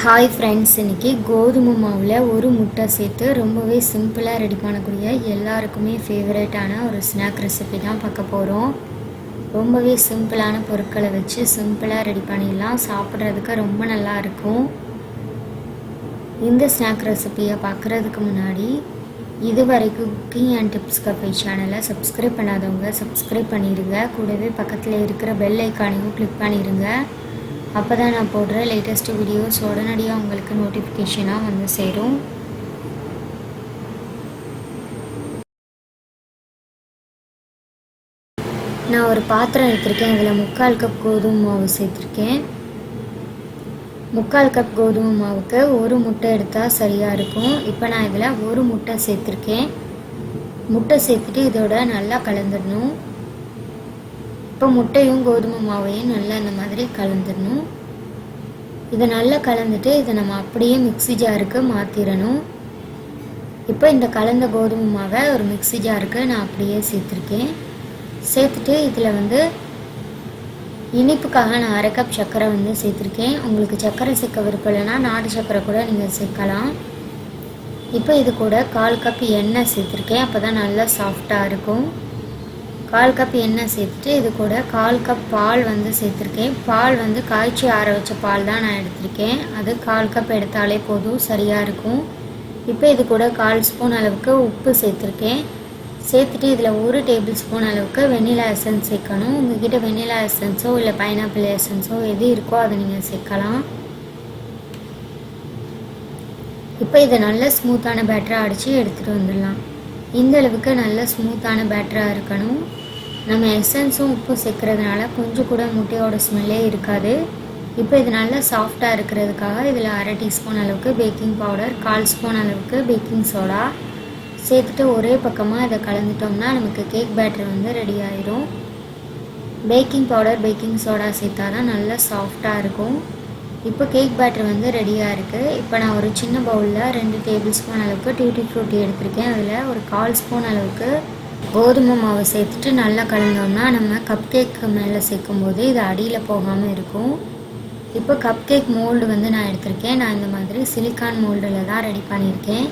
Hi friends இன்றைக்கி கோதுமை மாவில் ஒரு முட்டை சேர்த்து ரொம்பவே சிம்பிளாக ரெடி பண்ணக்கூடிய எல்லாருக்குமே ஃபேவரேட்டான ஒரு ஸ்நாக் ரெசிபி தான் பார்க்க போகிறோம் ரொம்பவே சிம்பிளான பொருட்களை வச்சு சிம்பிளாக ரெடி பண்ணிடலாம். சாப்பிட்றதுக்கு ரொம்ப நல்லா இருக்கும். இந்த ஸ்நாக் ரெசிபியை பார்க்குறதுக்கு முன்னாடி இது வரைக்கும் குக்கிங் அண்ட் டிப்ஸ் கஃபே சேனலை சப்ஸ்கிரைப் பண்ணாதவங்க சப்ஸ்கிரைப் பண்ணிடுங்க. கூடவே பக்கத்தில் இருக்கிற பெல் ஐக்கானையும் கிளிக் பண்ணிடுங்க. அப்போ தான் நான் போடுற லேட்டஸ்ட் வீடியோஸ் உடனடியாக உங்களுக்கு நோட்டிஃபிகேஷனாக வந்து சேரும். நான் ஒரு பாத்திரம் எடுத்திருக்கேன். இதில் முக்கால் கப் கோதுமை மாவு சேர்த்துருக்கேன். முக்கால் கப் கோதுமை மாவுக்கு ஒரு முட்டை எடுத்தால் சரியாக இருக்கும். இப்போ நான் இதில் ஒரு முட்டை சேர்த்துருக்கேன். முட்டை சேர்த்துட்டு இதோட நல்லா கலந்துடணும். இப்போ முட்டையும் கோதுமை மாவையும் நல்லா இந்த மாதிரி கலந்துடணும். இதை நல்லா கலந்துட்டு இதை நம்ம அப்படியே மிக்சி ஜாருக்கு மாற்றிடணும் இப்போ இந்த கலந்த கோதுமை மாவை ஒரு மிக்சி ஜாருக்கு நான் அப்படியே சேர்த்துருக்கேன். சேர்த்துட்டு இதில் வந்து இனிப்புக்காக நான் அரை கப் சர்க்கரை வந்து சேர்த்துருக்கேன். உங்களுக்கு சர்க்கரை சேர்க்க விருப்பம் இல்லைன்னா நாட்டு சர்க்கரை கூட நீங்கள் சேர்க்கலாம். இப்போ இது கூட கால் கப் எண்ணெய் சேர்த்துருக்கேன். அப்போ தான் நல்லா சாஃப்டாக இருக்கும். கால் கப் எண்ணெய் சேர்த்துட்டு இது கூட கால் கப் பால் வந்து சேர்த்துருக்கேன். பால் வந்து காய்ச்சி ஆற வச்ச பால் தான் நான் எடுத்திருக்கேன். அது கால் கப் எடுத்தாலே போதும் சரியாக இருக்கும். இப்போ இது கூட கால் ஸ்பூன் அளவுக்கு உப்பு சேர்த்துருக்கேன். சேர்த்துட்டு இதில் ஒரு டேபிள் ஸ்பூன் அளவுக்கு வெண்ணிலா எசன்ஸ் சேர்க்கணும். உங்ககிட்ட வெண்ணிலா எசன்ஸோ இல்லை பைனாப்பிள் எசன்ஸோ எது இருக்கோ அதை நீங்கள் சேர்க்கலாம். இப்போ இதை நல்ல ஸ்மூத்தான பேட்டராக அடித்து எடுத்துகிட்டு வந்துடலாம். இந்த அளவுக்கு நல்ல ஸ்மூத்தான பேட்டராக இருக்கணும். நம்ம எசன்ஸும் உப்பு சேர்க்கறதுனால கொஞ்சம் கூட முட்டையோட ஸ்மெல்லே இருக்காது. இப்போ இது நல்லா சாஃப்டாக இருக்கிறதுக்காக இதில் அரை டீஸ்பூன் அளவுக்கு பேக்கிங் பவுடர் கால் ஸ்பூன் அளவுக்கு பேக்கிங் சோடா சேர்த்துட்டு ஒரே பக்கமாக இதை கலந்துட்டோம்னா நமக்கு கேக் பேட்டர் வந்து ரெடி ஆயிடும் பேக்கிங் பவுடர் பேக்கிங் சோடா சேர்த்தா தான் நல்லா சாஃப்டாக இருக்கும். இப்போ கேக் பேட்டர் வந்து ரெடியாக இருக்குது இப்போ நான் ஒரு சின்ன பவுலில் ரெண்டு டேபிள் ஸ்பூன் அளவுக்கு டியூட்டி ஃப்ரூட்டி எடுத்திருக்கேன். அதில் ஒரு கால் ஸ்பூன் அளவுக்கு கோதுமை மாவு சேர்த்துட்டு நல்லா கலந்தோம்னா நம்ம கப் கேக்கு மேலே சேர்க்கும் போது இது அடியில் போகாமல் இருக்கும். இப்போ கப் கேக் மோல்டு வந்து நான் எடுத்திருக்கேன். நான் இந்த மாதிரி சிலிக்கான் மோல்டில் தான் ரெடி பண்ணியிருக்கேன்.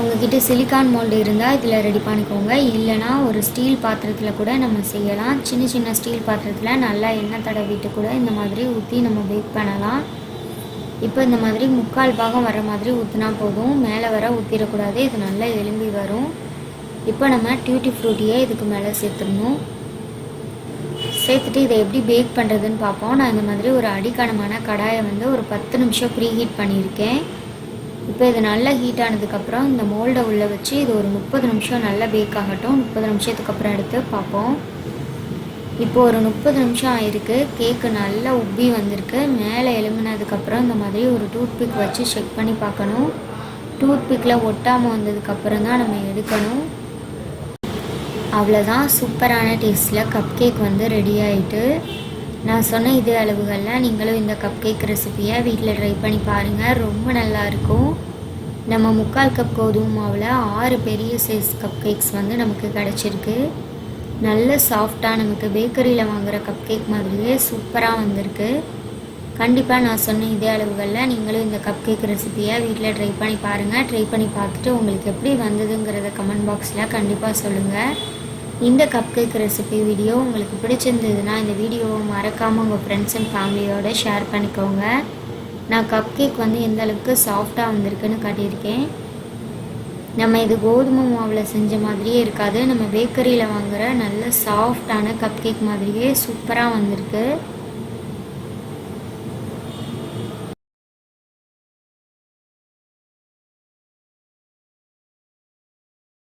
உங்ககிட்ட சிலிக்கான் மோல்டு இருந்தால் இதில் ரெடி பண்ணிக்கோங்க. இல்லைனா ஒரு ஸ்டீல் பாத்திரத்தில் கூட நம்ம செய்யலாம். சின்ன சின்ன ஸ்டீல் பாத்திரத்தில் நல்லா எண்ணெய் தடவிட்டு கூட இந்த மாதிரி ஊற்றி நம்ம பேக் பண்ணலாம். இப்போ இந்த மாதிரி முக்கால் பாகம் வர மாதிரி ஊற்றினா போதும். மேலே வர ஊற்றிடக்கூடாது இது நல்லா எலும்பி வரும். இப்போ நம்ம டியூட்டி ஃப்ரூட்டியை இதுக்கு மேலே சேர்த்துடணும். சேர்த்துட்டு இதை எப்படி பேக் பண்ணுறதுன்னு பார்ப்போம். நான் இந்த மாதிரி ஒரு அடிக்கணமான கடாயை வந்து ஒரு பத்து நிமிஷம் ப்ரீ ஹீட் பண்ணியிருக்கேன். இப்போ இது நல்லா ஹீட் ஆனதுக்கப்புறம் இந்த மோல்டை உள்ளே வச்சு இது ஒரு முப்பது நிமிஷம் நல்லா பேக் ஆகட்டும். முப்பது நிமிஷத்துக்கு அப்புறம் எடுத்து பார்ப்போம். இப்போ ஒரு முப்பது நிமிஷம் ஆயிருக்கு. கேக்கு நல்லா உப்பி வந்திருக்கு. மேலே எலும்பினதுக்கப்புறம் இந்த மாதிரி ஒரு டூத்பிக் வச்சு செக் பண்ணி பார்க்கணும். டூத்பிக்கில் ஒட்டாமல் வந்ததுக்கப்புறம் தான் நம்ம எடுக்கணும். அவ்வளோதான் சூப்பரான டேஸ்ட்டில் கப் கேக் வந்து ரெடி ஆகிட்டு நான் சொன்ன இதே அளவுகளில் நீங்களும் இந்த கப் கேக் ரெசிப்பியை வீட்டில் ட்ரை பண்ணி பாருங்கள் ரொம்ப நல்லா இருக்கும். நம்ம முக்கால் கப் கோதுமை மாவில் ஆறு பெரிய சைஸ் கப் கேக்ஸ் வந்து நமக்கு கிடச்சிருக்கு. நல்ல சாஃப்டாக நமக்கு பேக்கரியில் வாங்குகிற கப் கேக் மாதிரியே சூப்பராக வந்திருக்கு. கண்டிப்பாக நான் சொன்ன இதே அளவுகளில் நீங்களும் இந்த கப் கேக் ரெசிப்பியை வீட்டில் ட்ரை பண்ணி பாருங்கள் ட்ரை பண்ணி பார்த்துட்டு உங்களுக்கு எப்படி வந்ததுங்கிறத கமெண்ட் பாக்ஸில் கண்டிப்பாக சொல்லுங்கள் இந்த கப் கேக் ரெசிபி வீடியோ உங்களுக்கு பிடிச்சிருந்ததுன்னா இந்த வீடியோவை மறக்காமல் உங்கள் ஃப்ரெண்ட்ஸ் அண்ட் ஃபேமிலியோட ஷேர் பண்ணிக்கோங்க. நான் கப் கேக் வந்து எந்த அளவுக்கு சாஃப்டாக வந்திருக்குன்னு காட்டியிருக்கேன். நம்ம இது கோதுமை மாவில் செஞ்ச மாதிரியே இருக்காது. நம்ம பேக்கரியில் வாங்குகிற நல்ல சாஃப்டான கப் கேக் மாதிரியே சூப்பராக வந்திருக்கு.